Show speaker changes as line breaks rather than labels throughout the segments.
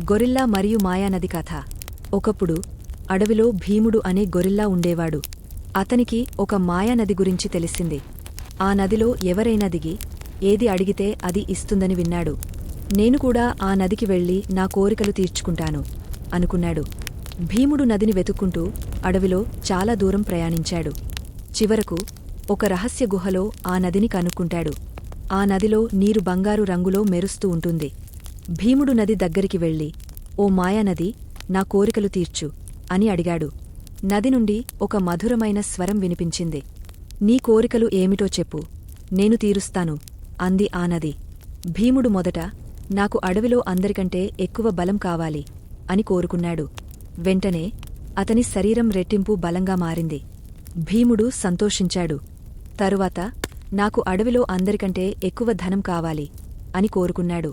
Gorilla మరియు మాయానది కథ. ఒకప్పుడు అడవిలో భీముడు అనే గొరిల్లా ఉండేవాడు. అతనికి ఒక మాయానది గురించి తెలిసింది. ఆ నదిలో ఎవరైనా దిగి ఏది అడిగితే అది ఇస్తుందని విన్నాడు. నేను కూడా ఆ నదికి వెళ్ళి నా కోరికలు తీర్చుకుంటాను అనుకున్నాడు. భీముడు నదిని వెతుక్కుంటూ అడవిలో చాలా దూరం ప్రయాణించాడు. చివరకు ఒక రహస్య గుహలో ఆ నదిని కనుక్కుంటాడు. ఆ నదిలో నీరు బంగారు రంగులో మెరుస్తూ ఉంటుంది. భీముడు నది దగ్గరికి వెళ్ళి ఓ మాయానది నా కోరికలు తీర్చు అని అడిగాడు. నది నుండి ఒక మధురమైన స్వరం వినిపించింది. నీ కోరికలు ఏమిటో చెప్పు నేను తీరుస్తాను అంది ఆ నది. భీముడు మొదట నాకు అడవిలో అందరికంటే ఎక్కువ బలం కావాలి అని కోరుకున్నాడు. వెంటనే అతని శరీరం రెట్టింపు బలంగా మారింది. భీముడు సంతోషించాడు. తరువాత నాకు అడవిలో అందరికంటే ఎక్కువ ధనం కావాలి అని కోరుకున్నాడు.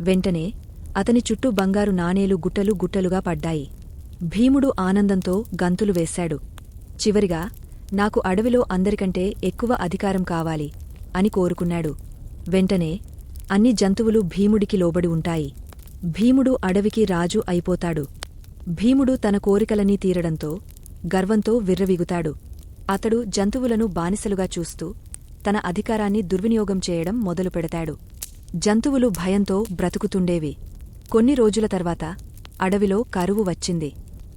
వెంటనే అతని చుట్టూ బంగారు నాణేలు గుట్టలు గుట్టలుగా పడ్డాయి. భీముడు ఆనందంతో గంతులు వేశాడు. చివరిగా నాకు అడవిలో అందరికంటే ఎక్కువ అధికారం కావాలి అని కోరుకున్నాడు. వెంటనే అన్ని జంతువులు భీముడికి లోబడి ఉంటాయి. భీముడు అడవికి రాజు అయిపోతాడు. భీముడు తన కోరికలనీ తీరడంతో గర్వంతో విర్రవిగుతాడు. అతడు జంతువులను బానిసలుగా చూస్తూ తన అధికారాన్ని దుర్వినియోగం చేయడం మొదలుపెడతాడు. జంతువులు భయంతో బ్రతుకుతుండేవి. కొన్ని రోజుల తర్వాత అడవిలో కరువు వచ్చింది.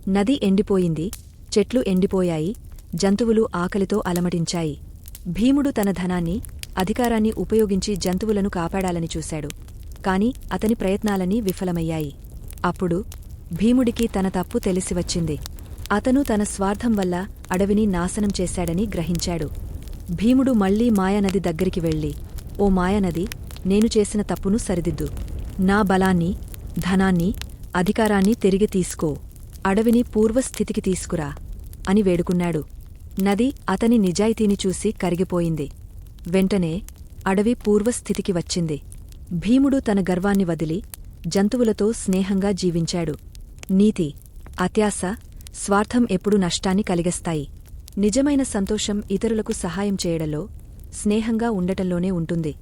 నది ఎండిపోయింది. చెట్లు ఎండిపోయాయి. జంతువులు ఆకలితో అలమటించాయి. భీముడు తన ధనాన్ని అధికారాన్ని ఉపయోగించి జంతువులను కాపాడాలని చూశాడు. కాని అతని ప్రయత్నాలన్నీ విఫలమయ్యాయి. అప్పుడు భీముడికి తన తప్పు తెలిసివచ్చింది అతను తన స్వార్థం వల్ల అడవిని నాశనం చేశాడని గ్రహించాడు. భీముడు మళ్ళీ మాయానది దగ్గరికి వెళ్ళి ఓ మాయానది నేను చేసిన తప్పును సరిదిద్దు. నా బలాన్ని ధనాన్ని అధికారాన్ని తిరిగి తీసుకో. అడవిని పూర్వస్థితికి తీసుకురా అని వేడుకున్నాడు. నది అతని నిజాయితీని చూసి కరిగిపోయింది. వెంటనే అడవి పూర్వస్థితికి వచ్చింది. భీముడు తన గర్వాన్ని వదిలి జంతువులతో స్నేహంగా జీవించాడు. నీతి అత్యాస స్వార్థం ఎప్పుడూ నష్టాన్ని కలిగస్తాయి. నిజమైన సంతోషం ఇతరులకు సహాయం చేయడంలో స్నేహంగా ఉండటంలోనే ఉంటుంది.